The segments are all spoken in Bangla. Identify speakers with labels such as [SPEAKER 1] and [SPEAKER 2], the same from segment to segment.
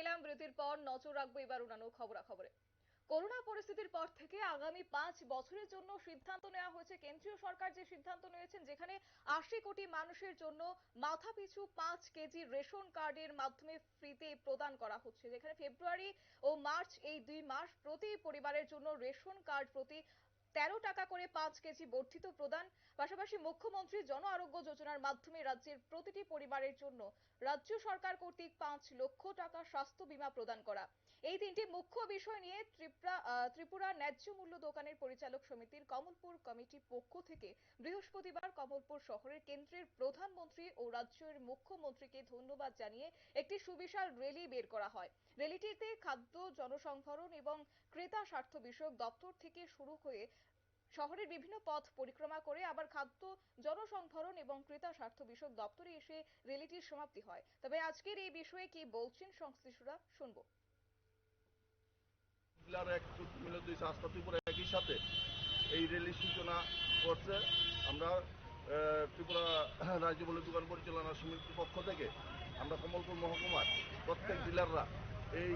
[SPEAKER 1] এলাম বিরতির পর নজর রাখব এবার অন্যান্য খবরাখবরে। করোনা পরিস্থিতির পর থেকে আগামী পাঁচ বছরের জন্য সিদ্ধান্ত নেওয়া হয়েছে। কেন্দ্রীয় সরকার যে সিদ্ধান্ত নিয়েছেন, যেখানে আশি কোটি মানুষের জন্য মাথা পিছু পাঁচ কেজি রেশন কার্ডের মাধ্যমে ফ্রিতে প্রদান করা হচ্ছে। যেখানে ফেব্রুয়ারি ও মার্চ এই দুই মাস প্রতি পরিবারের জন্য রেশন কার্ড প্রতি তেরো টাকা করে পাঁচ কেজি বর্ধিত প্রদান। পাশাপাশি মুখ্যমন্ত্রী জন আরোগ্য যোজনার মাধ্যমে রাজ্যের প্রতিটি পরিবারের জন্য রাজ্য সরকার কর্তৃক পাঁচ লক্ষ টাকা স্বাস্থ্য বীমা প্রদান করা। এই তিনটি মুখ্য বিষয় নিয়ে ত্রিপুরা ত্রিপুরা ন্যায্য মূল্য দোকানের পরিচালক সমিতির কমলপুর কমিটি পক্ষ থেকে বৃহস্পতিবার কমলপুর শহরের কেন্দ্রের প্রধানমন্ত্রী ও রাজ্যের মুখ্যমন্ত্রীকে ধন্যবাদ জানিয়ে একটি সুবিশাল র্যালি বের করা হয়। র্যালিটিতে খাদ্য, জনসংভরণ এবং ক্রেতা স্বার্থ বিষয়ক দপ্তর থেকে শুরু হয়ে শহরের বিভিন্ন পথ পরিক্রমা করে আবার খাদ্য, জনসংভরণ এবং ক্রেতা স্বার্থ বিষয়ক দপ্তরে এসে র্যালিটির সমাপ্তি হয়। তবে আজকের এই বিষয়ে কি বলছেন সংশ্লিষ্টরা, শুনব।
[SPEAKER 2] একই সাথে এই রেলির সূচনা করছে। আমরা ত্রিপুরা রাজ্য বলে দোকান পরিচালনা সমিতির পক্ষ থেকে আমরা কমলপুর মহকুমার প্রত্যেক ডিলাররা এই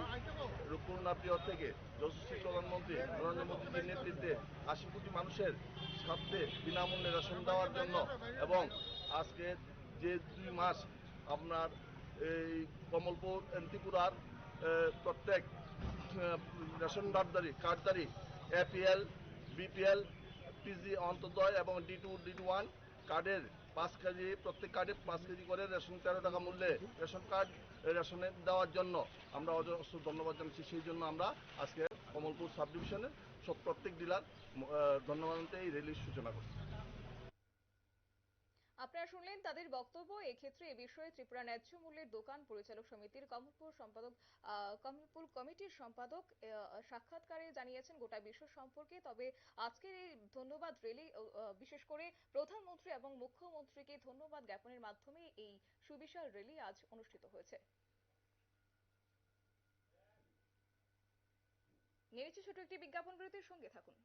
[SPEAKER 2] করোনা পিরিয়ড থেকে যশস্বী প্রধানমন্ত্রী নরেন্দ্র মোদীজির নেতৃত্বে আশি কোটি মানুষের স্বার্থে বিনামূল্যে রেশন দেওয়ার জন্য এবং আজকে যে দুই মাস আপনার এই কমলপুর ত্রিপুরার প্রত্যেক রেশন কার্ডধারী কার্ডধারী এপিএল বিপিএল পিজি অন্তর্দয় এবং D two D two one কার্ডের পাঁচ কেজি, প্রত্যেক কার্ডে পাঁচ কেজি করে রেশন তেরো টাকা মূল্যে রেশন কার্ড রেশনে দেওয়ার জন্য আমরা অজস্র ধন্যবাদ জানাচ্ছি। সেই জন্য আমরা আজকে কমলপুর সাব ডিভিশনের সব প্রত্যেক ডিলার ধন্যবাদ এই রেলির সূচনা করছি।
[SPEAKER 1] শুনলেন তাদের বক্তব্য। এক্ষেত্রে এ বিষয়ে ত্রিপুরা ন্যায্য মূল্যের দোকান পরিচালক সমিতির কমলপুর সম্পাদক কমলপুর কমিটির সম্পাদক সাক্ষাৎকারে জানিয়েছেন গোটা বিষয় সম্পর্কে। তবে আজকের এই ধন্যবাদ আহ, বিশেষ করে প্রধানমন্ত্রী এবং মুখ্যমন্ত্রীকে ধন্যবাদ জ্ঞাপনের মাধ্যমে এই সুবিশাল রেলি আজ অনুষ্ঠিত হয়েছে। নিয়েছি ছোট একটি বিজ্ঞাপন বিরতির সঙ্গে থাকুন।